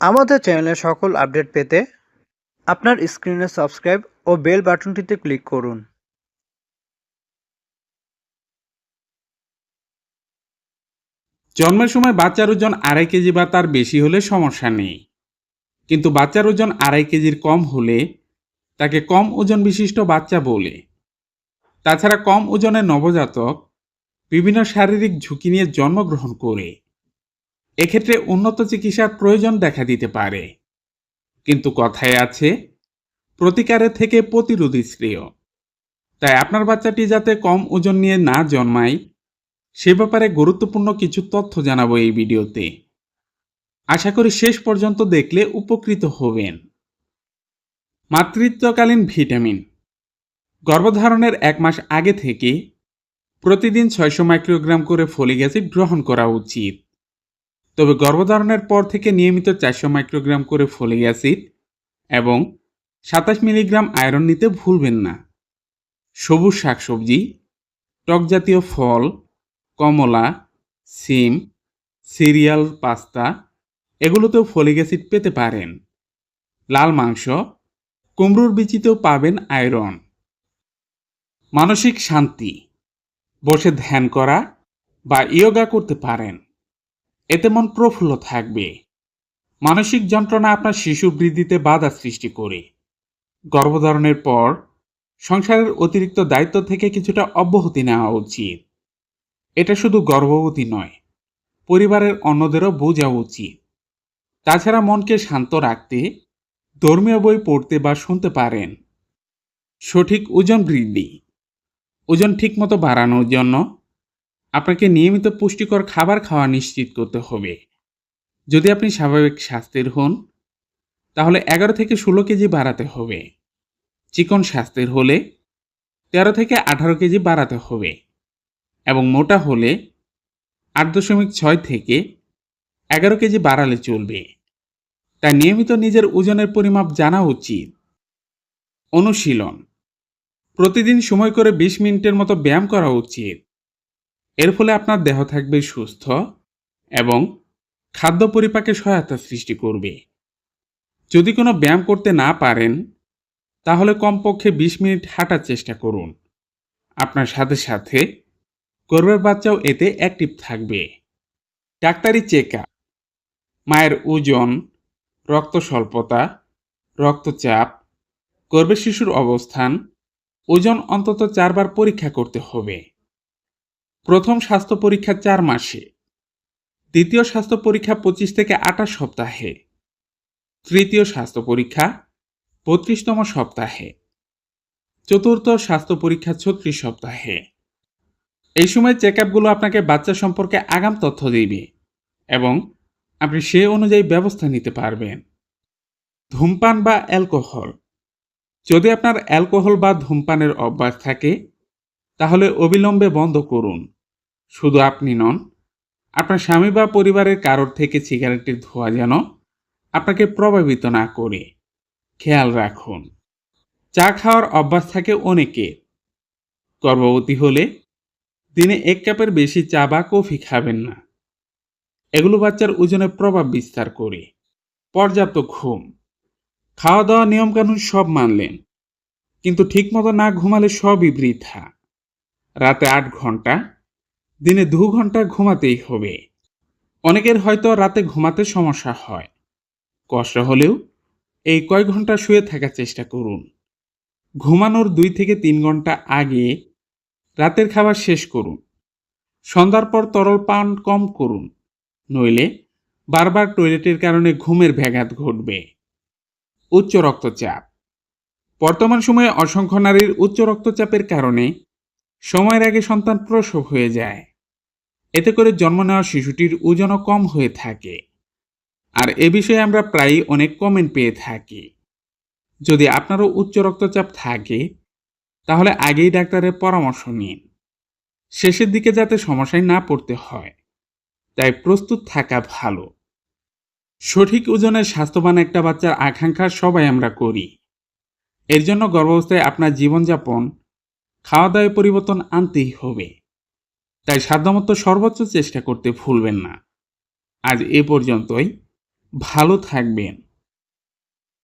আমাদের চ্যানেলের সকল আপডেট পেতে আপনার স্ক্রিনে সাবস্ক্রাইব ও বেল বাটনটিতে ক্লিক করুন। জন্মের সময় বাচ্চার ওজন আড়াই কেজি বা তার বেশি হলে সমস্যা নেই। কিন্তু বাচ্চার ওজন আড়াই কেজির কম হলে তাকে কম ওজন বিশিষ্ট বাচ্চা বলে। তাছাড়া কম ওজনের নবজাতক বিভিন্ন শারীরিক ঝুঁকি নিয়ে জন্মগ্রহণ করে। এক্ষেত্রে উন্নত চিকিৎসার প্রয়োজন দেখা দিতে পারে। কিন্তু কথায় আছে প্রতিকারের থেকে প্রতিরোধী শ্রেয়। তাই আপনার বাচ্চাটি যাতে কম ওজন নিয়ে না জন্মায়, সে ব্যাপারে গুরুত্বপূর্ণ কিছু তথ্য জানাব এই ভিডিওতে। আশা করি শেষ পর্যন্ত দেখলে উপকৃত হবেন। মাতৃত্বকালীন ভিটামিন। গর্ভধারণের এক মাস আগে থেকে প্রতিদিন ছয়শো মাইক্রোগ্রাম করে ফলিক অ্যাসিড গ্রহণ করা উচিত। তবে গর্ভধারণের পর থেকে নিয়মিত চারশো মাইক্রোগ্রাম করে ফলিক অ্যাসিড এবং সাতাশ মিলিগ্রাম আয়রন নিতে ভুলবেন না। সবুজ শাকসবজি, টক জাতীয় ফল, কমলা, সিম, সিরিয়াল, পাস্তা, এগুলোতেও ফলিক অ্যাসিড পেতে পারেন। লাল মাংস, কুমড়োর বিচিতেও পাবেন আয়রন। মানসিক শান্তি, বসে ধ্যান করা বা ইয়োগা করতে পারেন। এতে মন প্রফুল্ল থাকবে। মানসিক যন্ত্রণা আপনার শিশু বৃদ্ধিতে বাধা সৃষ্টি করে। গর্ভধারণের পর সংসারের অতিরিক্ত দায়িত্ব থেকে কিছুটা অব্যাহতি নেওয়া উচিত। এটা শুধু গর্ভবতী নয়, পরিবারের অন্যদেরও বোঝা উচিত। তাছাড়া মনকে শান্ত রাখতে ধর্মীয় বই পড়তে বা শুনতে পারেন। সঠিক ওজন বৃদ্ধি, ওজন ঠিকমতো বাড়ানোর জন্য আপনাকে নিয়মিত পুষ্টিকর খাবার খাওয়া নিশ্চিত করতে হবে। যদি আপনি স্বাভাবিক স্বাস্থ্যের হন, তাহলে এগারো থেকে ষোলো কেজি বাড়াতে হবে। চিকন স্বাস্থ্যের হলে তেরো থেকে আঠারো কেজি বাড়াতে হবে এবং মোটা হলে আট দশমিক ছয় থেকে এগারো কেজি বাড়ালে চলবে। তাই নিয়মিত নিজের ওজনের পরিমাপ জানা উচিত। অনুশীলন। প্রতিদিন সময় করে বিশ মিনিটের মতো ব্যায়াম করা উচিত। এর ফলে আপনার দেহ থাকবে সুস্থ এবং খাদ্য পরিপাকে সহায়তা সৃষ্টি করবে। যদি কোনো ব্যায়াম করতে না পারেন, তাহলে কমপক্ষে বিশ মিনিট হাঁটার চেষ্টা করুন। আপনার সাথে সাথে গর্ভের বাচ্চাও এতে অ্যাক্টিভ থাকবে। ডাক্তারি চেক মায়ের ওজন, রক্ত স্বল্পতা, রক্তচাপ, গর্ভের শিশুর অবস্থান, ওজন অন্তত চারবার পরীক্ষা করতে হবে। প্রথম স্বাস্থ্য পরীক্ষা চার মাসে। দ্বিতীয় স্বাস্থ্য পরীক্ষা পঁচিশ থেকে আঠাশ সপ্তাহে। তৃতীয় স্বাস্থ্য পরীক্ষা বত্রিশতম সপ্তাহে। চতুর্থ স্বাস্থ্য পরীক্ষা ছত্রিশ সপ্তাহে। এই সময় চেক আপগুলো আপনাকে বাচ্চা সম্পর্কে আগাম তথ্য দিবে এবং আপনি সে অনুযায়ী ব্যবস্থা নিতে পারবেন। ধূমপান বা অ্যালকোহল। যদি আপনার অ্যালকোহল বা ধূমপানের অভ্যাস থাকে তাহলে অবিলম্বে বন্ধ করুন। শুধু আপনি নন, আপনার স্বামী বা পরিবারের কারোর থেকে সিগারেটের ধোঁয়া যেন আপনাকে প্রভাবিত না করে। খেয়াল রাখুন, চা খাওয়ার অভ্যাস থাকে অনেকে। গর্ভবতী হলে দিনে এক কাপের বেশি চা বা কফি খাবেন না। এগুলো বাচ্চার ওজনে প্রভাব বিস্তার করে। পর্যাপ্ত ঘুম। খাওয়া দাওয়া নিয়মকানুন সব মানলেন, কিন্তু ঠিকমতো না ঘুমালে সবই বৃথা। রাতে আট ঘণ্টা, দিনে দু ঘণ্টা ঘুমাতেই হবে। অনেকের হয়তো রাতে ঘুমাতে সমস্যা হয়। কষ্ট হলেও এই কয় ঘণ্টা শুয়ে থাকার চেষ্টা করুন। ঘুমানোর দুই থেকে তিন ঘণ্টা আগে রাতের খাবার শেষ করুন। সন্ধ্যার পর তরল পান কম করুন। নইলে বারবার টয়লেটের কারণে ঘুমের ব্যাঘাত ঘটবে। উচ্চ রক্তচাপ। বর্তমান সময়ে অসংখ্য নারীর উচ্চ রক্তচাপের কারণে সময়ের আগে সন্তান প্রসব হয়ে যায়। এতে করে জন্ম নেওয়া শিশুটির ওজনও কম হয়ে থাকে। আর এ বিষয়ে আমরা প্রায়ই অনেক কমেন্ট পেয়ে থাকি। যদি আপনারও উচ্চ রক্তচাপ থাকে, তাহলে আগেই ডাক্তারের পরামর্শ নিন। শেষের দিকে যাতে সমস্যায় না পড়তে হয়, তাই প্রস্তুত থাকা ভালো। সঠিক ওজনের স্বাস্থ্যবান একটা বাচ্চার আকাঙ্ক্ষা সবাই আমরা করি। এর জন্য গর্ভাবস্থায় আপনার জীবনযাপন খাওয়া দাওয়ায় পরিবর্তন আনতেই হবে। তাই সাধ্যমতো সর্বোচ্চ চেষ্টা করতে ভুলবেন না। আজ এ পর্যন্তই। ভালো থাকবেন।